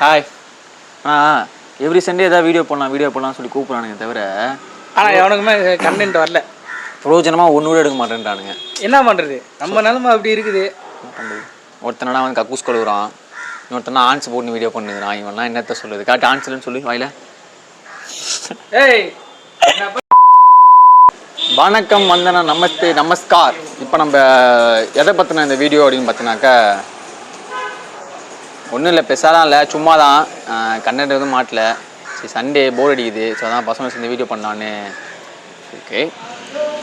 Hi ஆ every Sunday ஏதாவது video பண்ணலாம் வீடியோ பண்ணலாம்னு சொல்லி கூப்பிட்றானுங்க தவிர ஆனா எவனுக்குமே கண்டென்ட் வரல. பிரயோஜனமாக ஒன்று கூட எடுக்க மாட்டேன்றானுங்க. என்ன பண்றது? நம்ம நிலைமை அப்படி இருக்குது. பண்ணுறது ஒருத்தனா வந்து கக்கூஸ் கழுவுறான். இன்னொருத்தனா ஆன்ஸ் போட்டு வீடியோ பண்ணுறான் இவன்லாம் என்னத்த சொல்லுது காட்டு ஆன்ஸ்லன்னு சொல்லி வாயில. ஏய் வணக்கம் வந்தனா நமஸ்தே நமஸ்கார். இப்போ நம்ம எதை பற்றின இந்த வீடியோ அப்படின்னு பார்த்தினாக்கா ஒன்றும் இல்லை பெருசாலாம் இல்லை சும்மா தான் கண்டென்ட் எதுவும் மாட்டல. சரி சண்டே போர் அடிக்குது. ஸோ அதான் பசங்க சேர்ந்து வீடியோ பண்ணலான்னு. Okay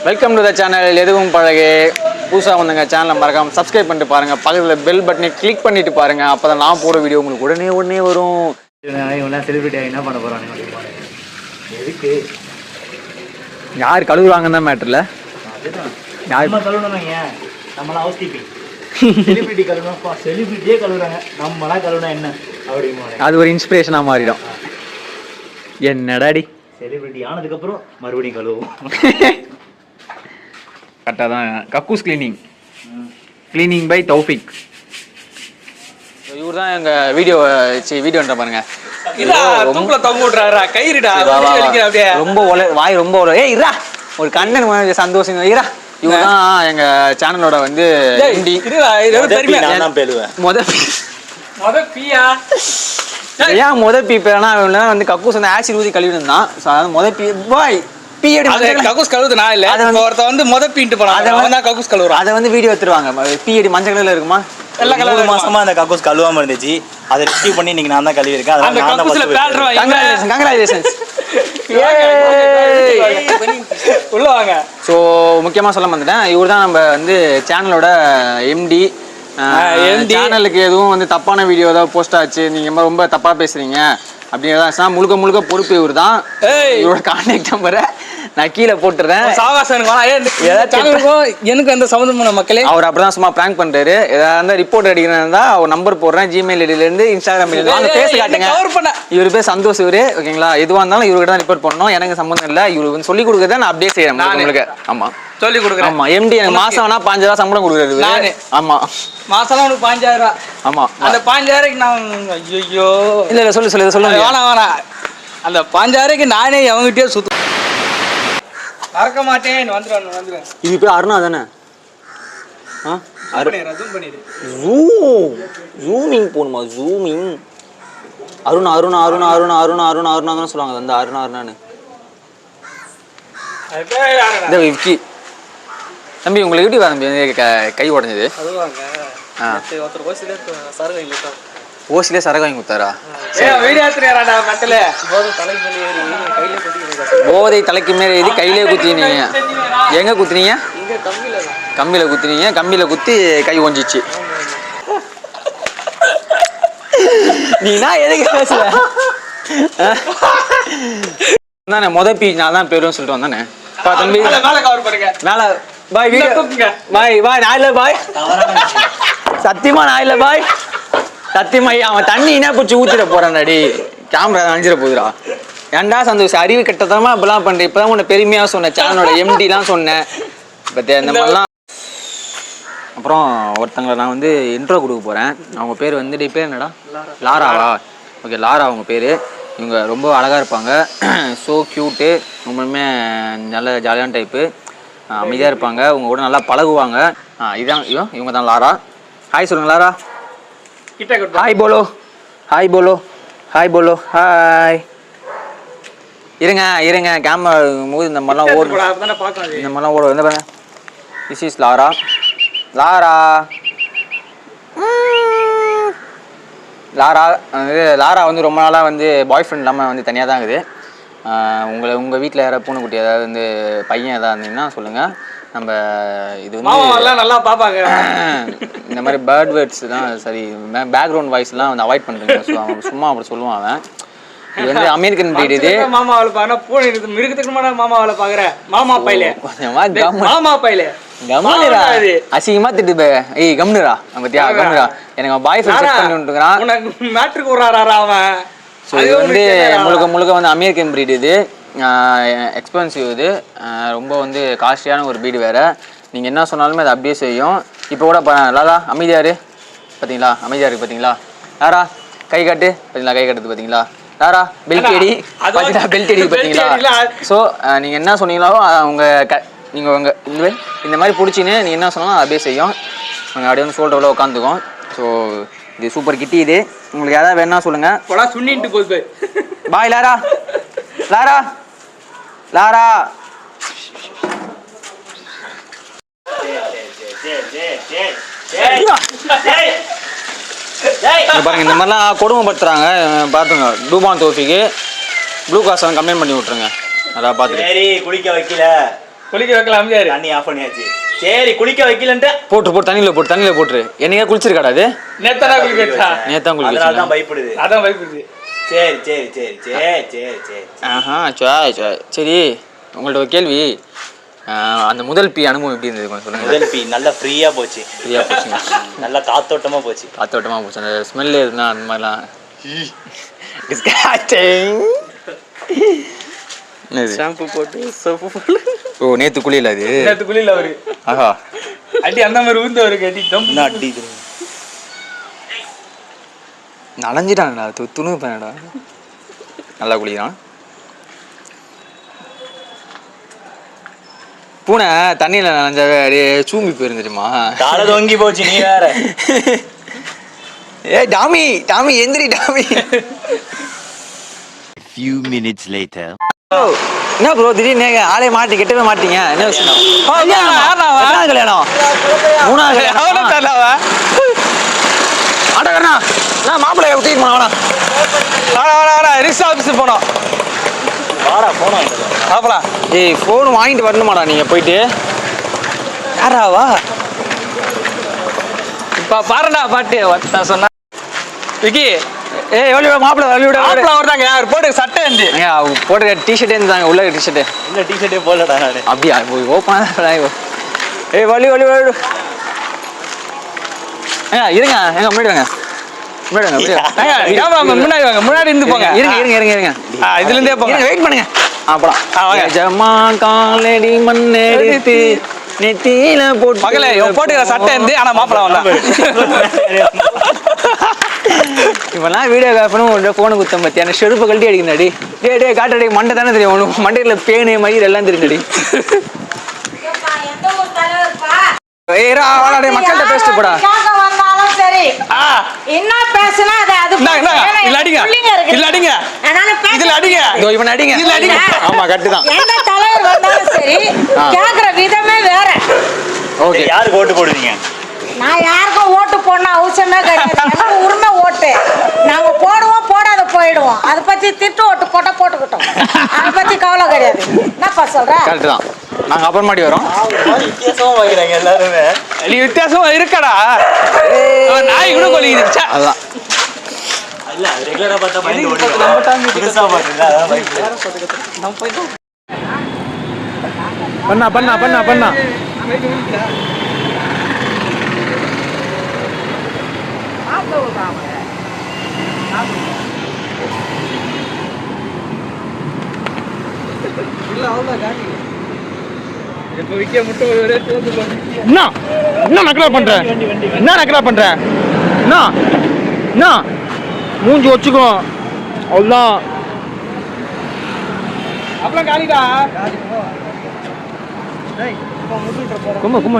welcome to the channel எதுவும் பழகு. புதுசாக வந்தங்க சேனலை மறக்காமல் சப்ஸ்கிரைப் பண்ணிட்டு பாருங்கள் பக்கத்தில் பெல் பட்டனை கிளிக் பண்ணிட்டு பாருங்கள் அப்போ தான் நான் போகிற வீடியோ உங்களுக்கு உடனே உடனே வரும். இவனா செலிபிரிட்டி என்ன பண்ண போறானு எதுக்கு? யார் கழுவுறாங்கன்னு தான் மேட்டரில் யார் ஏன் நம்மளாம் ஹவுஸ் கீப்பிங் செலிபிரிட்டி கழுவணும்ப்பா செலிபிரிட்டியே கழுவுறாங்க. நம்மளாம் கழுவுனா என்ன? அப்படிமா அது ஒரு இன்ஸ்பிரேஷனாக மாறிடும். என்னடாடி? செலிபிரிட்டி ஆனதுக்கப்புறம் மறுபடியும் கழுவுவோம். கரெக்டாக தான். கக்கூஸ் கிளீனிங் கிளீனிங் பை தௌஃபிக் இவர் தான் எங்கள் வீடியோ சரி வீடியோன்ற பாருங்க. ரொம்ப ஒல வாய் ரொம்ப ஒரு கண்ணன் சந்தோஷம். இரா இவர் தான் எங்க சேனலோட வந்து முத மொத பீயா ஏன் முத பீ பேனா இவன் வந்து கக்கூஸ் வந்து ஆசிட் ஊதி கழுவி இருந்தான் ஸோ அதாவது முத பீ பாய் பீ அது அடி கக்கூஸ் கழுவுது நான் இல்ல. அதை வந்து- வந்து மொத பீன்ட்டு போனான். அதை தான் கக்கூஸ் கழுவுறான். அதை வந்து வீடியோ எடுத்துருவாங்க. பீ அடி மஞ்சள் கலர்ல இருக்குமா? மூணு கலர் மாசமா அந்த கக்கூஸ் கழுவாம இருந்துச்சு. அதை ரெஸ்கியூ பண்ணி இன்னைக்கு நான் தான் கழுவி இருக்கேன் அந்த கக்கூஸ்ல கங்க்ராச்சுலேஷன் கங்க்ராச்சுலேஷன்ஸ் உள்ள வாங்க. ஸோ முக்கியமாக சொல்ல வந்துட்டேன் இவர் தான் நம்ம வந்து சேனலோட எம்டி. சேனலுக்கு எதுவும் வந்து தப்பான வீடியோ ஏதாவது போஸ்ட் ஆச்சு? நீங்கள் ரொம்ப தப்பாக பேசுகிறீங்க அப்படிங்கிறதா முழுக்க முழுக்க பொறுப்பு இவர் தான். இவரோட கான்டாக்ட் நம்பரை நான் கீழே போட்டுறேன். எனக்கு அந்த சம்மந்தமான மக்களே. அவர் அப்படிதான் சும்மா ப்ராங்க் பண்றாரு. ஏதாவது ரிப்போர்ட் அடிக்கிறதா அவர் நம்பர் போடுறேன். ஜிமெயில் ஐடியிலேருந்து இன்ஸ்டாகிராம் ஐடியில பேச காட்டுங்க. இவர் பேர் சந்தோஷ் இவரு. ஓகேங்களா? எதுவாக இருந்தாலும் இவர்கிட்ட தான் ரிப்போர்ட் பண்ணணும். எனக்கு சம்மந்தம் இல்லை. இவரு சொல்லி கொடுக்குறத நான் அப்படியே செய்யறேன். உங்களுக்கு. ஆமா. சொல்லி கொடுக்குறேன். ஆமா. எம்டி எனக்கு மாசம் வேணா பாஞ்சு ரூபா சம்பளம். இவரு. ஆமா. மாசம் உனக்கு பாஞ்சாயிரம் ஆமா. அந்த பாஞ்சாயிரக்கு நான் ஐயோ இல்ல இல்ல சொல்லு சொல்லு சொல்லுங்க வேணாம் வேணாம். அந்த பாஞ்சாயிரக்கு நானே எவங்கிட்டயே சுத்து மறக்க மாட்டேன். வந்துடுவேன் வந்துடுவேன் இது பேர் அருணா தானே? ஆ? ஜூம் பண்ணிடு ஜூம் ஜூமிங் போகணுமா? ஜூமிங் அருணா அருணா அருணா அருணா அருணா அருணா அருணா தான் சொல்லுவாங்க. அந்த அருணா அருணான்னு? இந்த விக்கி. தம்பி உங்களுக்கு எப்படி தம்பி க- உடஞ்சது? ஆ. ஒருத்தர் ஓசிலே சரகு வாங்கி கொடுத்தாரா? போதை தலைக்கு மேலே எழுதி கையிலே குத்தினீங்க. எங்க குத்துனீங்க? கம்பியில தான் கம்பியில குத்துனீங்க. கம்பியில குத்தி கை ஒஞ்சிச்சு நீ நான் எதுக்கு பேசல தானே முத பீ நான் தான் பெரும் சொல்லிட்டு வந்தானே. பா தம்பி. மேல பாய். பாய் பாய் நான் இல்ல பாய். சத்தியமா நான் இல்ல பாய். சத்தியமா அவன் தண்ணி என்ன பிடிச்சி ஊத்திட போறான்டாடி கேமரா அணிஞ்சிட போகுதுடா. ஏன்டா சந்தோஷம் அறிவு கட்டத்தனமா இப்பெல்லாம் பண்றேன் இப்பதான் உன்னை பெருமையா சொன்னேன். சேனலோட எம்டிலாம் சொன்னேன். பத்தியா இந்த மாதிரிலாம். அப்புறம் ஒருத்தங்களை நான் வந்து இன்ட்ரோ கொடுக்க போறேன். அவங்க பேர் வந்து டேய் பேர் என்னடா? லாராவா ஓகே லாரா அவங்க பேர். இவங்க ரொம்ப அழகாக இருப்பாங்க. ஸோ க்யூட்டு ரொம்பவுமே நல்ல ஜாலியான டைப்பு அமைதியாக இருப்பாங்க. உங்க கூட நல்லா பழகுவாங்க. ஐயோ இவங்க தான் லாரா. ஹாய் சொல்லுங்க லாரா. ஹாய் போலோ ஹாய் போலோ ஹாய் போலோ ஹாய் இருங்க இருங்க கேமரா போது இந்த மாதிரிலாம் ஓடும் இந்த மாதிரிலாம் ஓடும் என்ன பாருங்க this is Lara Lara. Lara வந்து லாரா வந்து ரொம்ப நாளாக வந்து பாய் ஃப்ரெண்ட் இல்லாமல் வந்து தனியாக தான் இருக்குது. உங்களை உங்கள் வீட்டில் யாராவது பூனைக்குட்டி ஏதாவது வந்து பையன் ஏதாவது இருந்தீங்கன்னா சொல்லுங்கள் நம்ம இது வந்து நல்லா பாப்பாங்க இந்த மாதிரி பேர்ட் வேர்ட்ஸ் தான் சரி பேக்ரவுண்ட் வாய்ஸ்லாம் வந்து அவாய்ட் பண்ணுறீங்க ஸோ அவன் சும்மா அப்படி சொல்லுவான் அவன். இது வந்து அமெரிக்கன் breed இது. மாமா பாக்குறா பூனை இருக்கு மிருகத்துக்கு மாமா அவளை பாக்குற மாமா பையில. மாமா பையில கம்னுரா இது. அசிங்கமா திட்டு பே. ஏய் கம்னுரா பத்தியா கம்னுரா எனக்கு பாய் ஃப்ரெண்ட் செட் பண்ணி விட்டுருக்கான் உனக்கு மேட்ருக்கு விடுறாரா அவன். ஸோ இது வந்து முழுக்க முழுக்க வந்து அமெரிக்கன் breed இது. எக்ஸ்பென்சிவ் இது. ரொம்ப வந்து காஸ்ட்லியான ஒரு breed வேற. நீங்கள் என்ன சொன்னாலுமே அது அப்படியே செய்யும். இப்போ கூட லாலா அமைதியாரு பார்த்தீங்களா அமைதியா இருக்கு பார்த்தீங்களா லாரா கை காட்டு. பார்த்தீங்களா கை காட்டுது பார்த்தீங்களா லாரா பெல்ட் அடி பார்த்தீங்களா பெல்ட் அடி பார்த்தீங்களா ஸோ நீங்கள் என்ன சொன்னீங்களோ அஹ், உங்க க நீங்கள் உங்க இந்த இந்த மாதிரி பிடிச்சின்னு நீங்கள் என்ன சொன்னாலும் அப்படியே செய்யும். நாங்கள் அப்படியே வந்து ஷோல்டரில் உட்காந்துக்கும் ஸோ இது சூப்பர் கிட்டி இது. உங்களுக்கு யாராவது வேணா சொல்லுங்கள் போடா சுண்ணிட்டு போகுது பாய். லாரா லாரா லாரா இங்க பாருங்க இந்த மாதிரிலாம் கொடுமைப்படுத்துறாங்க. அஹ் பாத்துங்க டூபான் தோஃபிக்கு ப்ளூ வந்து கம்ப்ளைண்ட் பண்ணி விட்ருங்க நல்லா பார்த்துட்டு குளிக்க வைக்கல. குளிக்க வைக்கலாம் அமைதியாரு தண்ணி ஆஃப் பண்ணியாச்சு. சரி குளிக்க வைக்கலன்ட்டு. போட்டு போட்டு தண்ணியில் போட்டு தண்ணியில் போட்டுரு. என்னைக்கா குளிச்சிருக்காடா அது? நேத்தடா குளிக்க வச்சா நேத்தான் குளிக்க அதனால தான் வச்சிருக்கேன். பயப்படுது. அதான் பயப்படுது. சரி சரி சரி சரி சரி சரி. ஆஹா சாய் சாய் சரி. உங்கள்ட்ட ஒரு கேள்வி. அந்த முதல் பி அனுபவம் எப்படி இருந்தது? கொஞ்சம் சொல்லுங்க. முதல் பி நல்லா ஃப்ரீயா போச்சு. ஃப்ரீயாக போச்சுங்க. நல்லா காத்தோட்டமா போச்சு. காத்தோட்டமாக போச்சு. அந்த ஸ்மெல் இருந்தா அந்த மாதிரிலாம். என்னது? ஷாம்பு போட்டு சோப்பு போட்டு. ஓ நேத்து குளியல அது. நேத்து குளியல அவரு. ஆஹா. அடி அந்த மாதிரி ஊந்து அவரு கட்டி தம் என்ன அடி? நனைஞ்சிட்டாங்கடா துணு பண்ணடா நல்லா குளிக்கிறான் பூனை தண்ணியில் நனைஞ்சாவே அப்படியே சூம்பி போயிருந்துச்சுமா காலை தொங்கி போச்சு நீ வேற. ஏ டாமி டாமி எந்திரி டாமி. Few minutes later. என்ன ப்ரோ திடீர்னு ஆளே மாட்டி கெட்டவே மாட்டீங்க? என்ன விஷயம்? கல்யாணம்? மூணாவது கல்யாணம். தரலாவா ஆட்டோக்காரனா நான் மாப்பிள்ளைய தூக்கி போனா வேணாம் வாடா வாடா வாடா ரிக்ஷா ஆஃபீஸ் போனோம். வாடா போனோம் பாப்பலாம் ஏய் ஃபோன் வாங்கிட்டு வரணுமாடா நீங்க போயிட்டு. யாராவா இப்ப பாருடா பாட்டு வத்தா சொன்னா. விக்கி ஏய் எவ்வளோ மாப்பிள்ளை வழி விட ஆப்ல வர்றாங்க அவர் போட்டு சட்டை இருந்து போட்டு டிஷர்ட் இருந்தாங்க உள்ள டிஷர்ட் இல்ல டிஷர்ட்டே நானு. அப்படியா? போய் ஓப்பன் ஏய் வலி வலி வலி ஏங்க இருங்க எங்க முன்னாடி வாங்க. முன்னாடி வாங்க முன்னாடி வாங்க. முன்னாடி இருந்து போங்க. இருங்க இருங்க இருங்க இதுல இருந்தே போங்க. வெயிட் பண்ணுங்க. வாங்க. ஜமா காலடி மண்ணெடுத்து நெத்தியில போட்டு மகளே போட்டுக்கிற சட்டை இருந்து ஆனா மாப்பிள வந்தான் இப்பெல்லாம் வீடியோ காப்பனும் ஃபோனு குத்தம் அந்த செருப்பு கழட்டி அடிக்கிறாடி டே டே காட்டடி மண்டை தானே தெரியும் உனக்கு மண்டையில் பேனு மயிர் எல்லாம் தெரியும்டி? ஏரா வாடா மக்கள்கிட்ட பேசிட்டு போடா. என்ன பேசுனா அது அது அடிங்க. அடிங்க. இதுல அடிங்க. இதோ இவன் அடிங்க. அடிங்க. ஆமா கரெக்ட் தான். எந்த தலைவர் வந்தாலும் சரி ஆ. கேக்குற விதமே வேற. ஓகே. யாருக்கு ஓட்டு போடுவீங்க? நான் யாருக்கும் ஓட்டு போடணும் அவசியமே கிடையாது. உரிமை ஓட்டு நாங்க போடுவோம் போடாத போயிடுவோம் அதை பத்தி திட்டு ஓட்டு போட்டா போட்டுக்கிட்டோம். அதை பத்தி கவலை கிடையாது. என்னப்பா சொல்ற? கரெக்ட் தான். நாங்கள் அப்புறமாட்டி வரோம். வித்தியாசமா வைக்கிறாங்க எல்லாருமே. நீ வித்தியாசமா இருக்கடா. நாய் கூட கொலிக்குது ச்சே. அதுதான் இல்ல ரெகுலரா பார்த்தா பயந்து ஓடிடும் புதுசா பாக்குறீங்களா அதான் பயப்படுறேன் பண்ணா பண்ணா பண்ணா பண்ணா. என்ன என்ன நக்கலா பண்ற? என்ன நக்கலா பண்ற? என்ன என்ன மூஞ்சி வச்சுக்கோ. அவ்வளோதான் அப்பலாம் காலிடா? கும்ப கும்ப